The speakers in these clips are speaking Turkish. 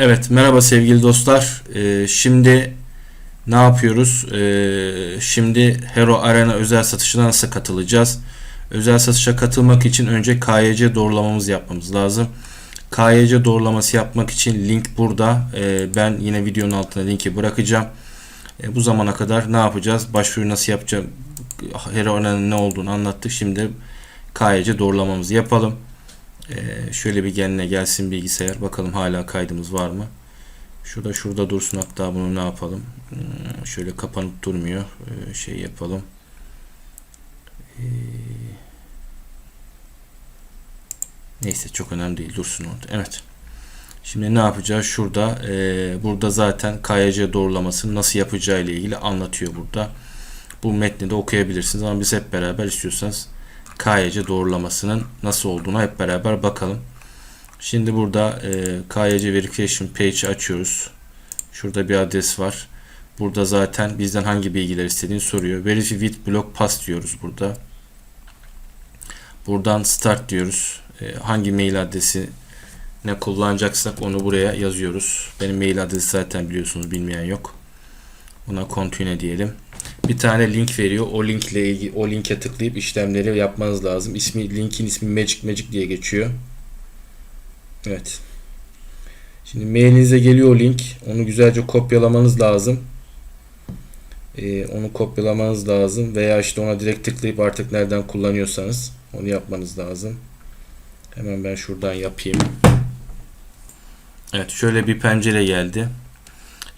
Evet, merhaba sevgili dostlar. Ee, şimdi ne yapıyoruz? Ee, şimdi Hero Arena özel satışına nasıl katılacağız? Özel satışa katılmak için önce KYC doğrulamamız yapmamız lazım. KYC doğrulaması yapmak için link burada. Ee, ben yine videonun altına linki bırakacağım. Ee, bu zamana kadar ne yapacağız? Başvuru nasıl yapacağım? Hero Arena'nın ne olduğunu anlattık. Şimdi KYC doğrulamamızı yapalım. Ee, şöyle bir geline gelsin bilgisayar. Bakalım hala kaydımız var mı? Şurada şurada dursun hatta bunu ne yapalım? Hmm, şöyle kapanıp durmuyor. Ee, şey yapalım. Ee, neyse çok önemli değil. Dursun orada. Evet. Şimdi ne yapacağız? Şurada burada zaten KYC doğrulamasını nasıl yapacağı ile ilgili anlatıyor burada. Bu metni de okuyabilirsiniz ama biz hep beraber istiyorsanız KYC doğrulamasının nasıl olduğunu hep beraber bakalım. Şimdi burada e, KYC Verification Page açıyoruz. Şurada bir adres var. Burada zaten bizden hangi bilgiler istediğini soruyor. Verify with block pass diyoruz burada. Buradan start diyoruz. E, hangi mail adresi ne kullanacaksak onu buraya yazıyoruz. Benim mail adresi zaten biliyorsunuz bilmeyen yok. Buna continue diyelim bir tane link veriyor. O linkle ilgili o linke tıklayıp işlemleri yapmanız lazım. İsmi linkin ismi Magic Magic diye geçiyor. Evet. Şimdi mailinize geliyor link. Onu güzelce kopyalamanız lazım. Ee, onu kopyalamanız lazım veya işte ona direkt tıklayıp artık nereden kullanıyorsanız onu yapmanız lazım. Hemen ben şuradan yapayım. Evet şöyle bir pencere geldi.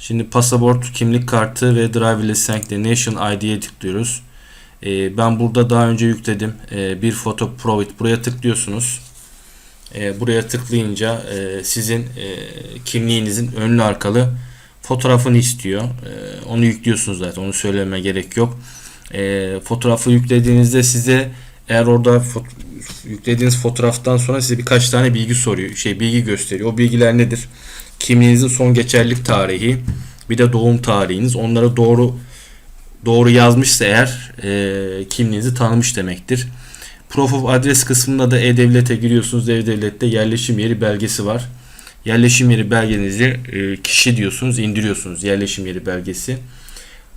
Şimdi pasaport, kimlik kartı ve driver license Nation ID'ye tıklıyoruz. E, ben burada daha önce yükledim. E, bir foto provide. Buraya tıklıyorsunuz. E, buraya tıklayınca e, sizin e, kimliğinizin önlü arkalı fotoğrafını istiyor. Onu yüklüyorsunuz zaten. Onu söyleme gerek yok. Fotoğrafı yüklediğinizde size eğer orada fot yüklediğiniz fotoğraftan sonra size birkaç tane bilgi soruyor. Şey bilgi gösteriyor. O bilgiler nedir? Kimliğinizin son geçerlilik tarihi, bir de doğum tarihiniz. Onları doğru doğru yazmışsa eğer e, kimliğinizi tanımış demektir. Proof of Address kısmında da E-Devlet'e giriyorsunuz. E-Devlet'te yerleşim yeri belgesi var. Yerleşim yeri belgenizi e, kişi diyorsunuz, indiriyorsunuz yerleşim yeri belgesi.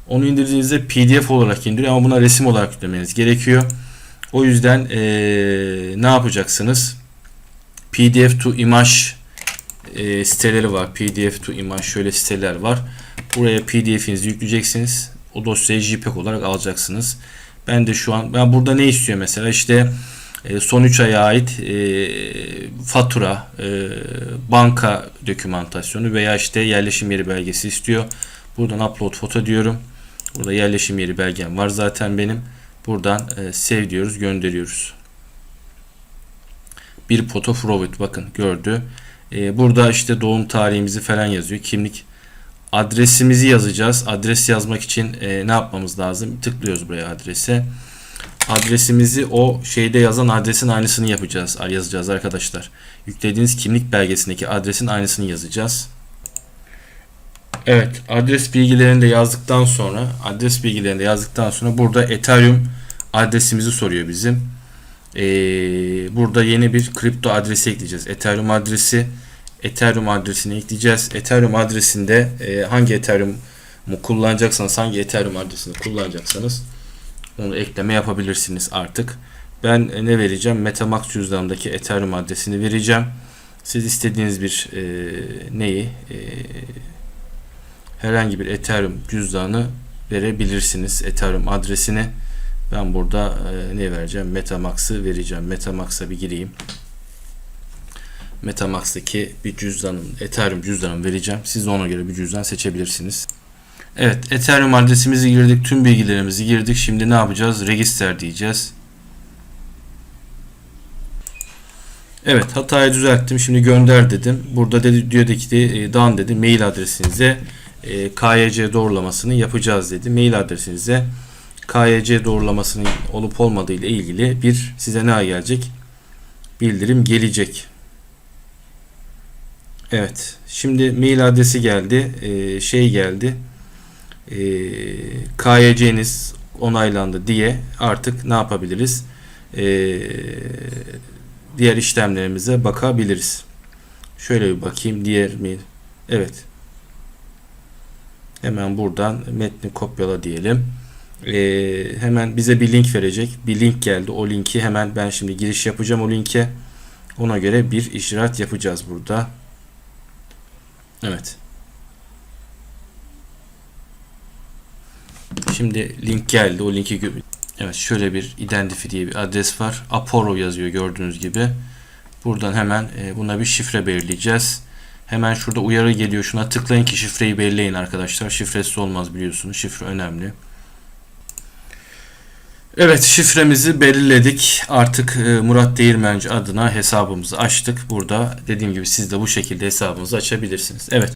Onu indirdiğinizde PDF olarak indiriyor ama buna resim olarak yüklemeniz gerekiyor. O yüzden e, ne yapacaksınız? PDF to image e, siteleri var. PDF to image şöyle siteler var. Buraya PDF'inizi yükleyeceksiniz. O dosyayı JPEG olarak alacaksınız. Ben de şu an ben burada ne istiyor mesela işte e, son 3 aya ait e, fatura, e, banka dokümantasyonu veya işte yerleşim yeri belgesi istiyor. Buradan upload foto diyorum. Burada yerleşim yeri belgem var zaten benim. Buradan e, save diyoruz, gönderiyoruz. Bir foto forward bakın gördü. Ee, burada işte doğum tarihimizi falan yazıyor. Kimlik adresimizi yazacağız. Adres yazmak için e, ne yapmamız lazım? Tıklıyoruz buraya adrese. Adresimizi o şeyde yazan adresin aynısını yapacağız. Yazacağız arkadaşlar. Yüklediğiniz kimlik belgesindeki adresin aynısını yazacağız. Evet, adres bilgilerini de yazdıktan sonra, adres bilgilerini de yazdıktan sonra burada Ethereum adresimizi soruyor bizim. Ee, burada yeni bir kripto adresi ekleyeceğiz. Ethereum adresi Ethereum adresini ekleyeceğiz. Ethereum adresinde e, hangi Ethereum'u kullanacaksanız, hangi Ethereum adresini kullanacaksanız onu ekleme yapabilirsiniz artık. Ben e, ne vereceğim? Metamask cüzdanındaki Ethereum adresini vereceğim. Siz istediğiniz bir e, neyi e, herhangi bir Ethereum cüzdanı verebilirsiniz. Ethereum adresini. Ben burada e, ne vereceğim? Metamask'ı vereceğim. Metamask'a bir gireyim. Metamask'taki bir cüzdanın, Ethereum cüzdanımı vereceğim. Siz de ona göre bir cüzdan seçebilirsiniz. Evet, Ethereum adresimizi girdik, tüm bilgilerimizi girdik. Şimdi ne yapacağız? Register diyeceğiz. Evet, hatayı düzelttim. Şimdi gönder dedim. Burada dedi diyor ki e, dan dedi mail adresinize e, KYC doğrulamasını yapacağız dedi. Mail adresinize KYC doğrulamasının olup olmadığı ile ilgili bir size ne gelecek? Bildirim gelecek. Evet. Şimdi mail adresi geldi. Ee, şey geldi. Ee, KYC'niz onaylandı diye artık ne yapabiliriz? Ee, diğer işlemlerimize bakabiliriz. Şöyle bir bakayım. Diğer mail. Evet. Hemen buradan metni kopyala diyelim. Ee, hemen bize bir link verecek. Bir link geldi. O linki hemen ben şimdi giriş yapacağım o linke. Ona göre bir icraat yapacağız burada. Evet. Şimdi link geldi. O linki Evet şöyle bir identify diye bir adres var. Apollo yazıyor gördüğünüz gibi. Buradan hemen e, buna bir şifre belirleyeceğiz. Hemen şurada uyarı geliyor. Şuna tıklayın ki şifreyi belirleyin arkadaşlar. Şifresiz olmaz biliyorsunuz. Şifre önemli. Evet şifremizi belirledik. Artık e, Murat Değirmenci adına hesabımızı açtık. Burada dediğim gibi siz de bu şekilde hesabınızı açabilirsiniz. Evet.